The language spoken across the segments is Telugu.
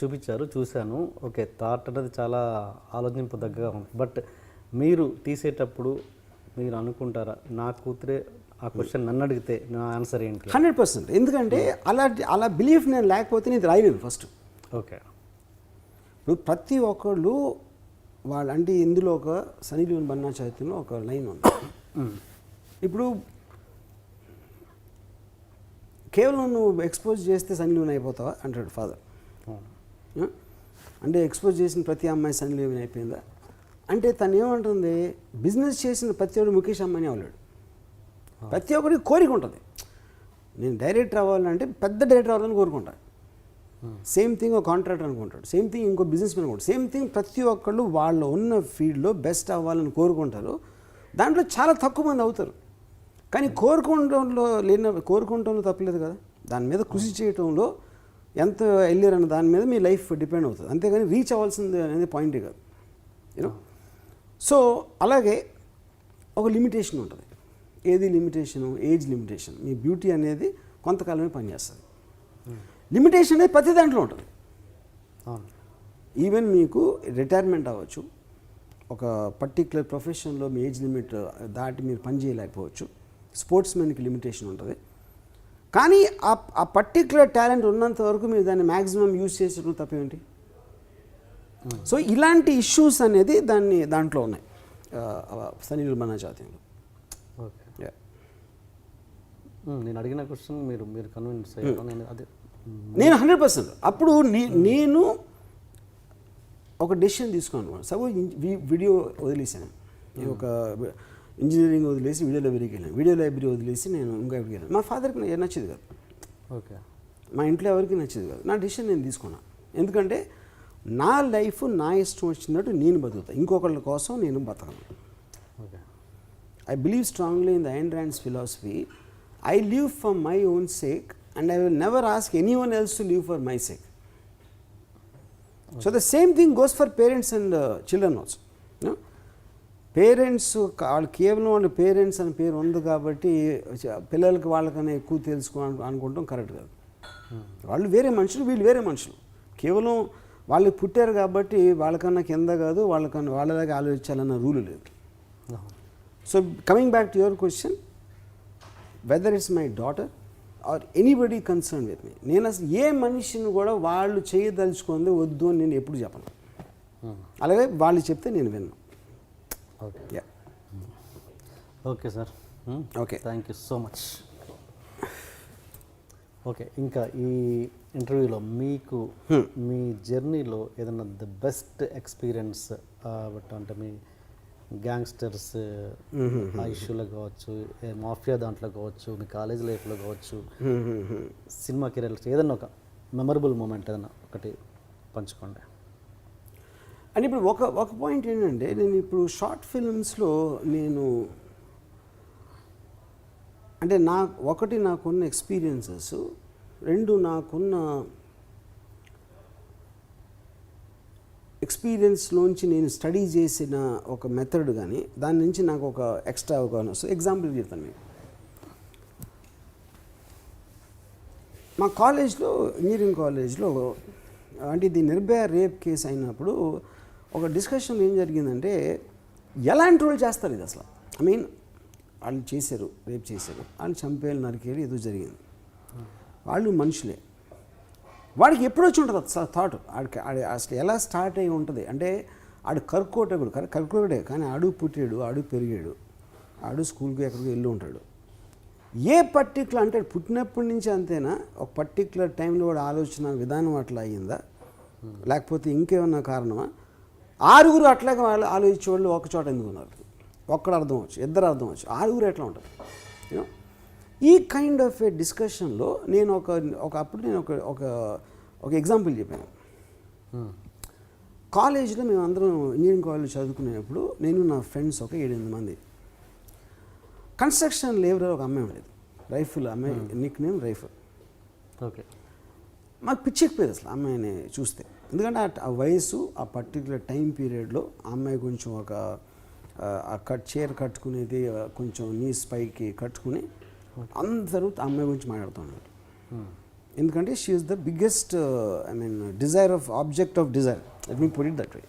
చూపించారు చూశాను. ఓకే థాట్ అనేది చాలా ఆలోచింపదగ్గగా ఉంది. బట్ మీరు తీసేటప్పుడు మీరు అనుకుంటారా నా కూతురే ఆ క్వశ్చన్ నన్ను అడిగితే నా ఆన్సర్ ఏంటి? Hundred percent. ఎందుకంటే అలా అలా బిలీఫ్ నేను లేకపోతే నేను రాయలేను ఫస్ట్ ఓకే. ఇప్పుడు ప్రతి ఒక్కళ్ళు వాళ్ళ అంటే ఇందులో ఒక సనీ లియోన్ బన్నా చైతన్యంలో ఒక లైన్ ఉంది. ఇప్పుడు కేవలం నువ్వు ఎక్స్పోజ్ చేస్తే సనీ లియోన్ అయిపోతావా? అంటాడు ఫాదర్. అంటే ఎక్స్పోజ్ చేసిన ప్రతి అమ్మాయి సనీ లియోన్ అయిపోయిందా? అంటే తను ఏమంటుంది బిజినెస్ చేసిన ప్రతి ఒక్కడు ముఖేష్ అమ్మాయిని అవ్వలేడు ప్రతి ఒక్కరికి కోరిక ఉంటుంది. నేను డైరెక్టర్ అవ్వాలంటే పెద్ద డైరెక్టర్ అవ్వాలని కోరుకుంటాను సేమ్ థింగ్ ఒక కాంట్రాక్టర్ అనుకుంటాడు. సేమ్ థింగ్ ఇంకో బిజినెస్ మ్యాన్ అనుకుంటాడు. సేమ్ థింగ్ ప్రతి ఒక్కళ్ళు వాళ్ళు ఉన్న ఫీల్డ్లో బెస్ట్ అవ్వాలని కోరుకుంటారు. దాంట్లో చాలా తక్కువ మంది అవుతారు. కానీ కోరుకుంటంలో లేని కోరుకుంటంలో తప్పలేదు కదా? దాని మీద కృషి చేయటంలో ఎంత వెళ్ళారన్న దాని మీద మీ లైఫ్ డిపెండ్ అవుతుంది. అంతేగాని రీచ్ అవ్వాల్సింది అనేది పాయింటే కాదు. యూనో సో అలాగే ఒక లిమిటేషన్ ఉంటుంది. ఏది లిమిటేషను ఏజ్ లిమిటేషన్ మీ బ్యూటీ అనేది కొంతకాలమే పనిచేస్తుంది. లిమిటేషన్ అనేది ప్రతి దాంట్లో ఉంటుంది. ఈవెన్ మీకు రిటైర్మెంట్ అవ్వచ్చు. ఒక పర్టిక్యులర్ ప్రొఫెషన్లో మీ ఏజ్ లిమిట్ దాటి మీరు పని చేయలేకపోవచ్చు. స్పోర్ట్స్ మెన్కి లిమిటేషన్ ఉంటుంది. కానీ ఆ ఆ పర్టిక్యులర్ టాలెంట్ ఉన్నంత వరకు మీరు దాన్ని మ్యాక్సిమం యూజ్ చేసడం తప్పేంటి సో ఇలాంటి ఇష్యూస్ అనేది దాన్ని దాంట్లో ఉన్నాయి. సనీల్ మన జాతీయంలో. ఓకే మ్మ్. నేను అడిగిన క్వశ్చన్ మీరు మీరు కన్విన్స్ అయ్యారు నేను అదే. నేను హండ్రెడ్ పర్సెంట్ అప్పుడు నేను ఒక డెసిషన్ తీసుకున్నాను. సపోజ్ వీడియో వదిలేసాను ఒక ఇంజనీరింగ్ వదిలేసి వీడియో లైబ్రరీకి వెళ్ళాను. వీడియో లైబ్రరీ వదిలేసి నేను ఇంకా వెళ్ళాను. మా ఫాదర్కి ఏం నచ్చేది కాదు. ఓకే. మా ఇంట్లో ఎవరికి నచ్చేది కాదు. నా డిసిషన్ నేను తీసుకున్నాను ఎందుకంటే నా లైఫ్ నా ఇష్టం వచ్చినట్టు నేను బతుకుతాను ఇంకొకళ్ళ కోసం నేను బతకను. I believe strongly in the Ayn Rand's philosophy I live for my own sake and I will never ask anyone else to live for my sake so the same thing goes for parents and children also parents వాళ్ళు కేవలం వాళ్ళ పేరెంట్స్ అని పేరు ఉంది కాబట్టి పిల్లలకి వాళ్ళకన్నా ఎక్కువ తెలుసుకో అను- అనుకుంటాం కరెక్ట్ కాదు వాళ్ళు వేరే మనుషులు వీళ్ళు వేరే మనుషులు కేవలం వాళ్ళు పుట్టారు కాబట్టి వాళ్ళకన్నా కింద కాదు వాళ్ళకన్నా వాళ్ళలాగా ఆలోచించాలన్న రూల్ లేదు. So coming back to your question whether it's my daughter or anybody concern with me నేను అసలు ఏ మనిషిని కూడా వాళ్ళు చేయదలుచుకుంది వద్దు అని నేను ఎప్పుడు చెప్పను మ్మ్. అలాగే వాళ్ళు చెప్తే నేను విన్నాను okay yeah okay sir Okay. Thank you so much okay ఇంకా ఈ ఇంటర్వ్యూలో మీకు మీ జర్నీలో ఏదైనా ద బెస్ట్ ఎక్స్పీరియన్స్ అంటే మీ గ్యాంగ్స్టర్స్ ఆ ఇష్యూలో కావచ్చు మాఫియా దాంట్లో కావచ్చు మీ కాలేజ్ లైఫ్లో కావచ్చు సినిమా కెరీర్ ఏదైనా ఒక మెమరబుల్ మూమెంట్ ఏదైనా ఒకటి పంచుకోండి. అండ్ ఇప్పుడు ఒక ఒక పాయింట్ ఏంటంటే నేను ఇప్పుడు షార్ట్ ఫిల్మ్స్లో నేను అంటే నా ఒకటి నాకున్న ఎక్స్పీరియన్సెస్ రెండు నాకున్న ఎక్స్పీరియన్స్లోంచి నేను స్టడీ చేసిన ఒక మెథడ్ కానీ దాని నుంచి నాకు ఒక ఎక్స్ట్రా ఒక ఎగ్జాంపుల్ చెప్తాను మీకు. మా కాలేజ్లో ఇంజనీరింగ్ కాలేజ్లో అంటే ఇది నిర్భయ రేప్ కేసు అయినప్పుడు ఒక డిస్కషన్ ఏం జరిగిందంటే ఎలాంటి రోల్ చేస్తారు ఇది అసలు? ఐ మీన్ వాళ్ళు చేశారు రేప్ చేశారు. వాళ్ళు చంపేయాలి నరికేయాలి ఏదో జరిగింది. వాళ్ళు మనుషులే. వాడికి ఎప్పుడు వచ్చి ఉంటుంది అసలు థాట్ ఆడికి ఆడి అసలు ఎలా స్టార్ట్ అయి ఉంటుంది? అంటే ఆడు కర్కోటకుడు కర్ కర్కోటకుడే కానీ ఆడు పుట్టాడు ఆడు పెరిగాడు. ఆడు స్కూల్కి ఎక్కడికి వెళ్ళి ఉంటాడు. ఏ పర్టికులర్ అంటే పుట్టినప్పటి నుంచి అంతేనా ఒక పర్టికులర్ టైంలో వాడు ఆలోచన విధానం అట్లా అయ్యిందా? లేకపోతే ఇంకేమన్నా కారణమా? ఆరుగురు అట్లాగే వాళ్ళు ఆలోచించే వాళ్ళు ఒక చోట ఎందుకు ఉన్నారు? ఒక్కడు అర్థం వచ్చు ఇద్దరు అర్థం వచ్చు ఆరుగురు ఎట్లా యూనో ఈ కైండ్ ఆఫ్ ఏ డిస్కషన్లో నేను ఒక ఒక అప్పుడు నేను ఒక ఒక ఒక ఎగ్జాంపుల్ చెప్పాను. కాలేజీలో మేము అందరం ఇంజనీరింగ్ కాలేజ్ చదువుకునేటప్పుడు నేను నా ఫ్రెండ్స్ ఒక ఏడెనిమిది మంది. కన్స్ట్రక్షన్ లేబర్ ఒక అమ్మాయి ఉండేది. రైఫుల్ అమ్మాయి నిక్ నేమ్ రైఫుల్. ఓకే మాకు పిచ్చెక్కిపోయేది అసలు అమ్మాయిని చూస్తే. ఎందుకంటే ఆ- వయసు ఆ పర్టికులర్ టైం పీరియడ్లో ఆ అమ్మాయి కొంచెం ఒక ఆ, కట్ చీర కట్టుకునేది కొంచెం నీస్ పైకి కట్టుకుని అందరూ అమ్మాయి గురించి మాట్లాడుతున్నారు. ఎందుకంటే she is the biggest I mean desire of object of desire let me put it that way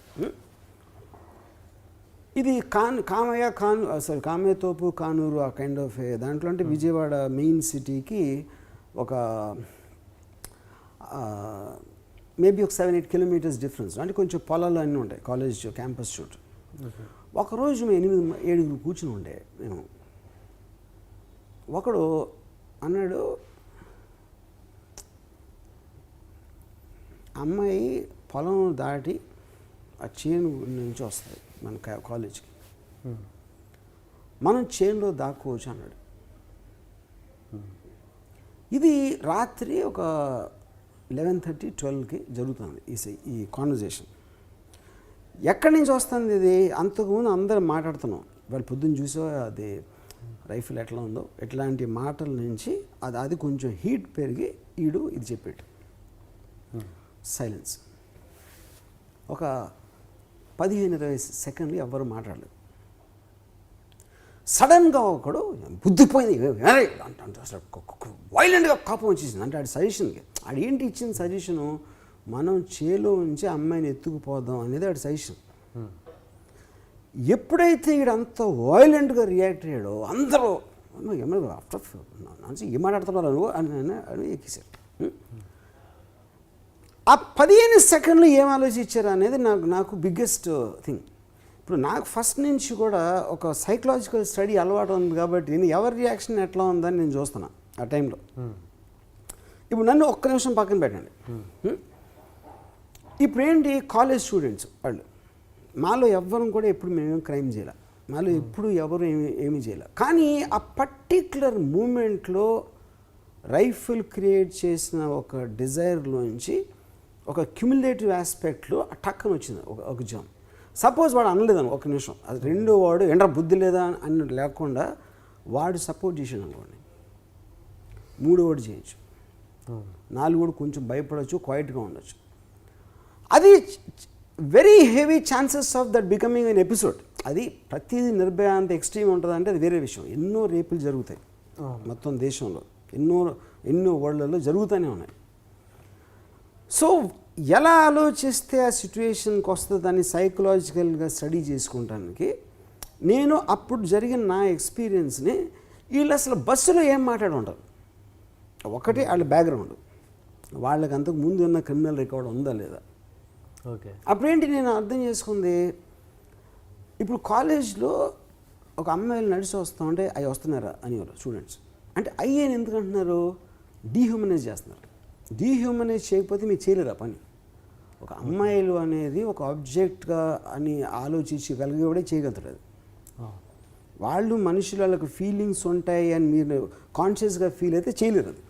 ఇది కాన్ కామయ్య కాన్ సారీ కామయ్య తోపు కానూరు ఆ కైండ్ ఆఫ్ దాంట్లో అంటే విజయవాడ మెయిన్ సిటీకి ఒక మేబీ ఒక సెవెన్ ఎయిట్ కిలోమీటర్స్ డిఫరెన్స్ అంటే కొంచెం పొలాలు అన్నీ ఉంటాయి. కాలేజ్ క్యాంపస్ షూట్ ఒకరోజు మేము ఎనిమిది ఏడుగురు కూర్చుని ఉండే మేము. ఒకడు అన్నాడు అమ్మాయి పొలం దాటి ఆ చేను నుంచి వస్తుంది మన కాలేజ్కి మనం చేనులో దాక్కోవచ్చు అన్నాడు. ఇది రాత్రి ఒక లెవెన్ థర్టీ ట్వెల్వ్కి జరుగుతుంది ఈ ఈ కాన్వర్జేషన్ ఎక్కడి నుంచి వస్తుంది ఇది? అంతకుముందు అందరం మాట్లాడుతున్నాం. వాళ్ళు పొద్దున్న చూసో అది రైఫిల్ ఎట్లా ఉందో? ఇట్లాంటి మాటల నుంచి అది అది కొంచెం హీట్ పెరిగి ఈడు ఇది చెప్పాడు. సైలెన్స్. ఒక పదిహేను ఇరవై సెకండ్లు ఎవ్వరు మాట్లాడలేదు. సడన్గా ఒకడు బుద్ధిపోయింది అంటే అసలు వైలెంట్గా కోపం వచ్చేసింది. అంటే ఆడి సజెషన్కి ఆడు ఏంటి ఇచ్చిన సజెషను మనం చేలో నుంచి అమ్మాయిని ఎత్తుకుపోదాం అనేది ఆడి సజెషన్ ఎప్పుడైతే ఈడు అంత వైలెంట్గా రియాక్ట్ అయ్యాడో అందరూ ఆఫ్టర్ ఏం మాట్లాడుతున్నారు నువ్వు? అని అని- అని ఎక్కేశారు. ఆ పదిహేను సెకండ్లు ఏం ఆలోచించారు అనేది నాకు నాకు బిగ్గెస్ట్ థింగ్ ఇప్పుడు నాకు ఫస్ట్ నుంచి కూడా ఒక సైకలాజికల్ స్టడీ అలవాటు ఉంది కాబట్టి నేను ఎవరి రియాక్షన్ ఎట్లా ఉందని నేను చూస్తున్నా ఆ టైంలో. ఇప్పుడు నన్ను ఒక్క నిమిషం పక్కన పెట్టండి? ఇప్పుడు ఏంటి కాలేజ్ స్టూడెంట్స్ వాళ్ళు? మాలో ఎవ్వరం కూడా ఎప్పుడు మేము క్రైమ్ చేయాలి? మాలో ఎప్పుడు ఎవరు ఏమి ఏమీ చేయాలి? కానీ ఆ పర్టిక్యులర్ మూమెంట్లో రైఫిల్ క్రియేట్ చేసిన ఒక డిజైర్లోంచి ఒక క్యుములేటివ్ ఆస్పెక్ట్లో టక్కన వచ్చింది ఒక ఒక జామ్ సపోజ్ వాడు అనలేదని ఒక నిమిషం. అది రెండో వాడు ఎండ్ర బుద్ధి లేదా అని లేకుండా వాడు సపోర్ట్ చేసాడు అనుకోండి. మూడో వాడు చేయొచ్చు. నాలుగోడు కొంచెం భయపడవచ్చు క్వైట్గా ఉండొచ్చు. అది very heavy chances of that becoming an episode అది ప్రతిదీ నిర్భయ అంత ఎక్స్ట్రీమ్ ఉంటుందంటే అది వేరే విషయం. ఎన్నో రేపులు జరుగుతాయి మొత్తం దేశంలో. ఎన్నో ఎన్నో వరల్డ్లలో జరుగుతూనే ఉన్నాయి. సో ఎలా ఆలోచిస్తే ఆ సిచ్యువేషన్కి వస్తుందో దాన్ని సైకలాజికల్గా స్టడీ చేసుకుంటానికి నేను అప్పుడు జరిగిన నా ఎక్స్పీరియన్స్ని వీళ్ళు అసలు బస్సులో ఏం మాట్లాడి ఉంటారు ఒకటి వాళ్ళ బ్యాక్గ్రౌండ్. వాళ్ళకి అంతకు ముందు ఉన్న క్రిమినల్ రికార్డ్ ఉందా లేదా? ఓకే. అప్పుడేంటి నేను అర్థం చేసుకుంది? ఇప్పుడు కాలేజ్లో ఒక అమ్మాయిలు నడిచి వస్తూ ఉంటే అవి వస్తున్నారా అనేవారు స్టూడెంట్స్. అంటే అయ్యేని ఎందుకు అంటున్నారు? డీహ్యూమనైజ్ చేస్తున్నారు. డీహ్యూమనైజ్ చేయకపోతే మీరు చేయలేరు ఆ పని? ఒక అమ్మాయిలు అనేది ఒక ఆబ్జెక్ట్గా అని ఆలోచించగలిగేవాడే చేయగలుగుతాడు అది. వాళ్ళు మనుషులు వాళ్ళకి ఫీలింగ్స్ ఉంటాయి అని మీరు కాన్షియస్గా ఫీల్ అయితే చేయలేరు అది.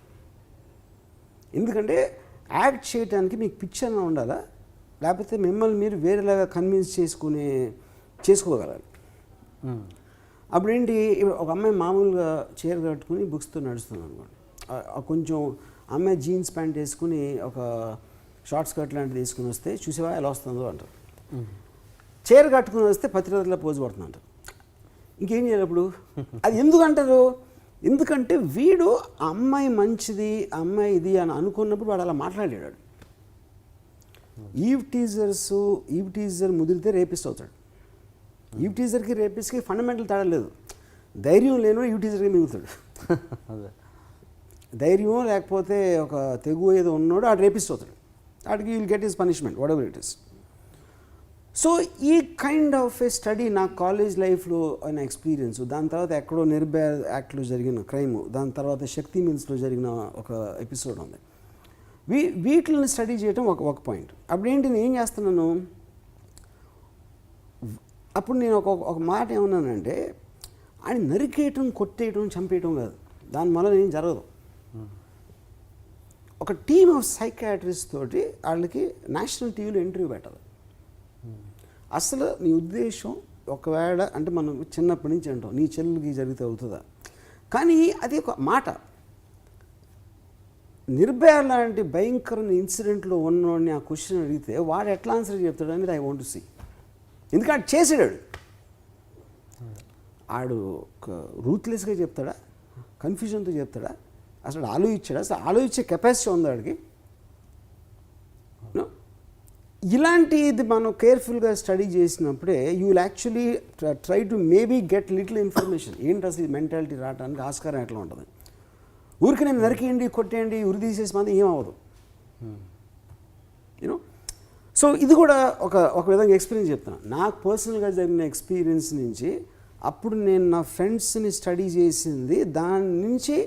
ఎందుకంటే యాక్ట్ చేయడానికి మీకు పిక్చర్ ఉండాలా? లేకపోతే మిమ్మల్ని మీరు వేరేలాగా కన్విన్స్ చేసుకునే చేసుకోగలగాలి. అప్పుడు ఏంటి ఇప్పుడు ఒక అమ్మాయి మామూలుగా చీర కట్టుకుని బుక్స్తో నడుస్తుంది అనుకోండి. కొంచెం అమ్మాయి జీన్స్ ప్యాంట్ వేసుకుని ఒక షార్ట్ స్కర్ట్ లాంటిది వేసుకుని వస్తే చూసేవా ఎలా వస్తుందో అంటారు. చీర కట్టుకుని వస్తే పత్రికల్లో పోజు పడుతుంది అంటారు ఇంకేం చేయాలి అప్పుడు అది ఎందుకు అంటారు ఎందుకంటే వీడు అమ్మాయి మంచిది అమ్మాయి ఇది అని అనుకున్నప్పుడు వాడు అలా మాట్లాడాడు. ఈవ్ టీజర్స్ ఈవ్ టీజర్ ముదిరితే రేపిస్ట్ అవుతాడు. ఈవ్ టీజర్కి రేపిస్ట్కి ఫండమెంటల్ తేడా లేదు. ధైర్యం లేనివాడు ఈవ్ టీజర్కి మిగులుతాడు. ధైర్యం లేకపోతే ఒక తెగు ఏదో ఉన్నాడో ఆడు రేపిస్ట్ అవుతాడు. వాడికి will get his punishment whatever it is so ఈ కైండ్ ఆఫ్ ఏ స్టడీ నా కాలేజ్ లైఫ్లో అయిన ఎక్స్పీరియన్స్ దాని తర్వాత ఎక్కడో నిర్భయ యాక్ట్లో జరిగిన క్రైమ్ దాని తర్వాత శక్తి మిల్స్లో జరిగిన ఒక ఎపిసోడ్ ఉంది. వీ వీటిని స్టడీ చేయడం ఒక ఒక పాయింట్ అప్పుడు ఏంటి నేను ఏం చేస్తున్నాను? అప్పుడు నేను ఒక ఒక మాట ఏమన్నానంటే ఆయన నరికేయటం కొట్టేయటం చంపేయటం కాదు. దాని వల్ల ఏం జరగదు. ఒక టీమ్ ఆఫ్ సైకాట్రిస్ట్ తోటి వాళ్ళకి నేషనల్ టీవీలో ఇంటర్వ్యూ పెట్టాలి. అసలు నీ ఉద్దేశం ఒకవేళ అంటే మనం చిన్నప్పటి నుంచి అంటాం నీ చెల్లుకి జరిగితే అవుతుందా? కానీ అది ఒక మాట. నిర్భయ లాంటి భయంకరమైన ఇన్సిడెంట్లో ఉన్నవాడిని ఆ క్వశ్చన్ అడిగితే వాడు ఎట్లా ఆన్సర్ చెప్తాడు అనేది ఐ వాంట్ టు సీ. ఎందుకంటే చేసాడు ఆడు రూత్లెస్గా చెప్తాడా? కన్ఫ్యూజన్తో చెప్తాడా? అసలు ఆలోచించాడు? అసలు ఆలోచించే కెపాసిటీ ఉంది వాడికి ఇలాంటిది మనం కేర్ఫుల్గా స్టడీ చేసినప్పుడే you will actually try to maybe get little information ఏంటి అసలు ఈ మెంటాలిటీ రావడానికి ఆస్కారం ఎట్లా ఉంటుంది? ఊరికి నేను నరికేయండి కొట్టేయండి ఉరి తీసేసి మంది ఏం యూనో సో ఇది కూడా ఒక ఒక విధంగా ఎక్స్పీరియన్స్ చెప్తాను నాకు పర్సనల్గా జరిగిన ఎక్స్పీరియన్స్ నుంచి అప్పుడు నేను నా ఫ్రెండ్స్ని స్టడీ చేసింది దాని నుంచి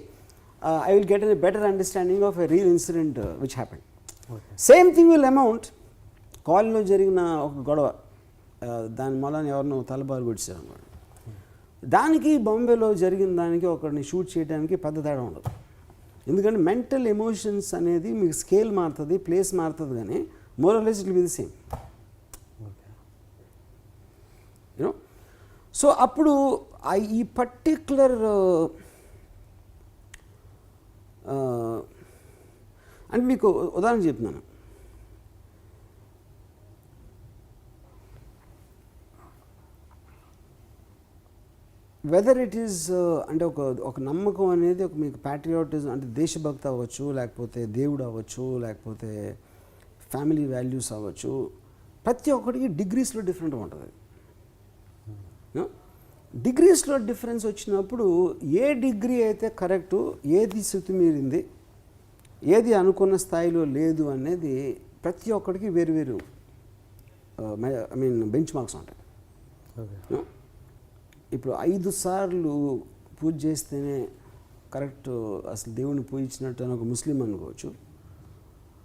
I will get a better understanding of a real incident which happen same thing will amount కాలనీలో జరిగిన ఒక గొడవ. Uh, దాని మూలన ఎవరినో తలబారు గుడిచారు అనమాట దానికి బాంబేలో జరిగిన దానికి ఒకరిని షూట్ చేయడానికి పెద్ద తేడా ఉండదు. ఎందుకంటే మెంటల్ ఎమోషన్స్ అనేది మీకు స్కేల్ మారుతుంది ప్లేస్ మారుతుంది కానీ moralize it be the same you know so అప్పుడు ఈ పర్టిక్యులర్ అంటే మీకు ఉదాహరణ చెప్తున్నాను. వెదర్ ఇట్ ఈస్ అంటే ఒక ఒక నమ్మకం అనేది ఒక మీకు ప్యాట్రియాటిజం అంటే దేశభక్తి అవ్వచ్చు లేకపోతే దేవుడు అవ్వచ్చు లేకపోతే ఫ్యామిలీ వాల్యూస్ అవ్వచ్చు ప్రతి ఒక్కడికి డిగ్రీస్లో డిఫరెంట్ ఉంటుంది. డిగ్రీస్లో డిఫరెన్స్ వచ్చినప్పుడు ఏ డిగ్రీ అయితే కరెక్టు ఏది శృతి మీరింది ఏది అనుకున్న స్థాయిలో లేదు అనేది ప్రతి ఒక్కడికి వేరు వేరు ఐ మీన్ బెంచ్ మార్క్స్ ఉంటాయి? ఇప్పుడు ఐదు సార్లు పూజ చేస్తేనే కరెక్ట్ అసలు దేవుని పూజించినట్టు అని ఒక ముస్లిం అనుకోవచ్చు.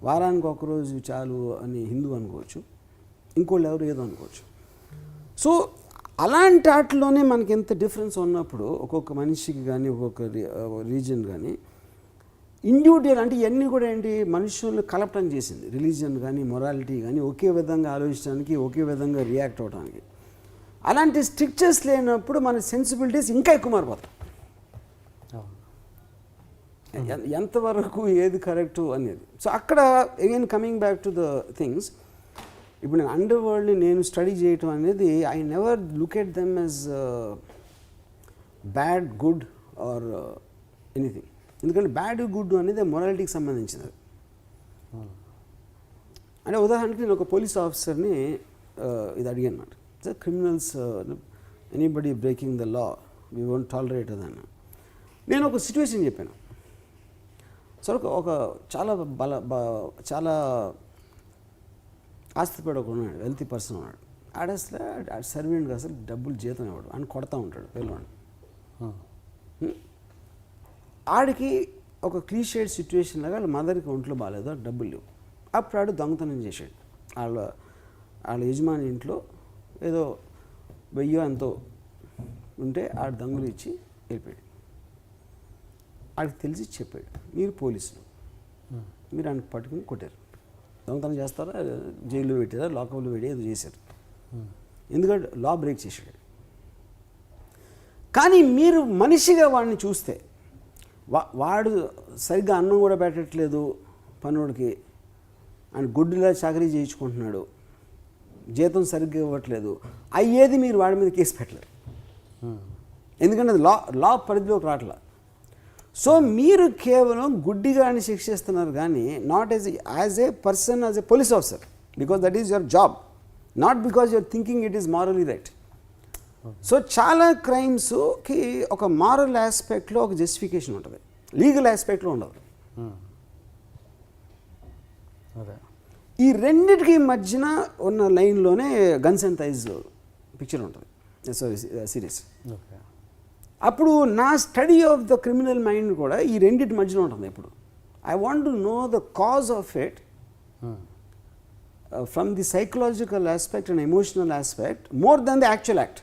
వారానికి ఒకరోజు చాలు అని హిందూ అనుకోవచ్చు. ఇంకోళ్ళు ఎవరు ఏదో అనుకోవచ్చు. సో అలాంటి వాటిలోనే మనకి ఎంత డిఫరెన్స్ ఉన్నప్పుడు ఒక్కొక్క మనిషికి కానీ ఒక్కొక్క రీజన్ కానీ ఇండివిజువల్ అంటే ఇవన్నీ కూడా ఏంటి? మనుషులు కలపటం చేసింది. రిలీజియన్ కానీ మొరాలిటీ కానీ ఒకే విధంగా ఆలోచించడానికి ఒకే విధంగా రియాక్ట్ అవడానికి అలాంటి స్ట్రిక్చర్స్ లేనప్పుడు మన సెన్సిబిలిటీస్ ఇంకా ఎక్కువ మారిపోతాయి. ఎంతవరకు ఏది కరెక్ట్ అనేది. సో అక్కడ again coming back to the things ఇప్పుడు నేను అండర్ వరల్డ్ని నేను స్టడీ చేయటం అనేది I never look at them as bad good or anything ఎందుకంటే బ్యాడ్ గుడ్ అనేది మొరాలిటీకి సంబంధించినది. అంటే ఉదాహరణకి నేను ఒక పోలీస్ ఆఫీసర్ని ఇది అడిగాను అనమాట sir criminals anybody breaking the law we won't tolerate అదన్న నేను ఒక సిచ్యువేషన్ చెప్పాను. సార్ ఒక ఒక చాలా బల బ- చాలా ఆస్తిపడి ఒక ఉన్నాడు వెల్తీ పర్సన్ ఉన్నాడు. ఆడ అసలు సర్వెంట్గా అసలు డబ్బులు జీతం ఇవ్వడు అని కొడతా ఉంటాడు పిల్లవాడు ఆడికి ఒక క్లీషేడ్ సిచ్యువేషన్ లాగా వాళ్ళ మదర్కి ఒంట్లో బాగాలేదు? డబ్బులు లేవు. అప్పుడు ఆడు దొంగతనం చేశాడు. వాళ్ళ వాళ్ళ యజమాని ఇంట్లో ఏదో వెయ్యో ఎంతో ఉంటే ఆడు దొంగలు ఇచ్చి వెళ్ళిపోయాడు. ఆడికి తెలిసి చెప్పాడు మీరు పోలీసులు. మీరు ఆయన పట్టుకుని కొట్టారు. దొంగతనం చేస్తారా? జైల్లో పెట్టారా? లాకప్లో పెట్టి ఏదో చేశారు. ఎందుకంటే లా బ్రేక్ చేశాడు. కానీ మీరు మనిషిగా వాడిని చూస్తే వాడు సరిగ్గా అన్నం కూడా పెట్టట్లేదు పనుడికి ఆయన గుడ్డులా చాకరీ చేయించుకుంటున్నాడు. జీతం సరిగ్గా ఇవ్వట్లేదు. అయ్యేది మీరు వాడి మీద కేసు పెట్టలేరు. ఎందుకంటే అది లా లా పరిధిలోకి రావట్లా. సో మీరు కేవలం గుడ్డిగాని శిక్షిస్తున్నారు కానీ not as as a person as a police officer because that is your job not because your thinking it is morally right so చాలా క్రైమ్స్కి ఒక మారల్ ఆస్పెక్ట్లో ఒక జస్టిఫికేషన్ ఉంటుంది. లీగల్ ఆస్పెక్ట్లో ఉండదు. ఈ రెండిటికి మధ్యన ఉన్న లైన్లోనే గన్స్ అండ్ థైజ్ పిక్చర్ ఉంటుంది. సారీ సిరీస్ అప్పుడు నా study of the criminal mind కూడా ఈ రెండింటి మధ్యలో ఉంటుంది ఇప్పుడు. I want to know the cause of it from the psychological aspect and emotional aspect more than the actual act